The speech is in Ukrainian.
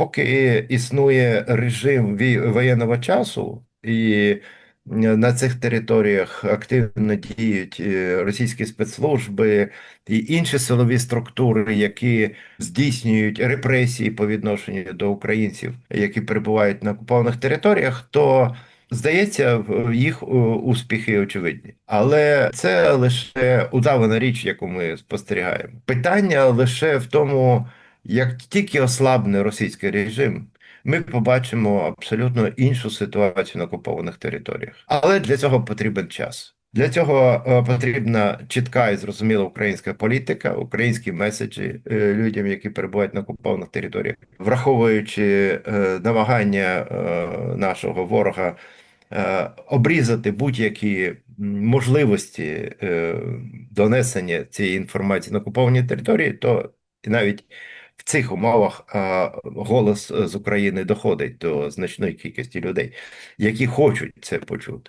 поки існує режим воєнного часу, і на цих територіях активно діють е, російські спецслужби і інші силові структури, які здійснюють репресії по відношенню до українців, які перебувають на окупованих територіях, то Здається, їх е, успіхи очевидні, але це лише удавана річ, яку ми спостерігаємо. Питання лише в тому, як тільки ослабне російський режим, ми побачимо абсолютно іншу ситуацію на окупованих територіях. Але для цього потрібен час. Для цього е, потрібна чітка і зрозуміла українська політика, українські меседжі е, людям, які перебувають на окупованих територіях, враховуючи е, намагання нашого ворога обрізати будь-які можливості донесення цієї інформації на окуповані території, то навіть в цих умовах е, голос з України доходить до значної кількості людей, які хочуть це почути.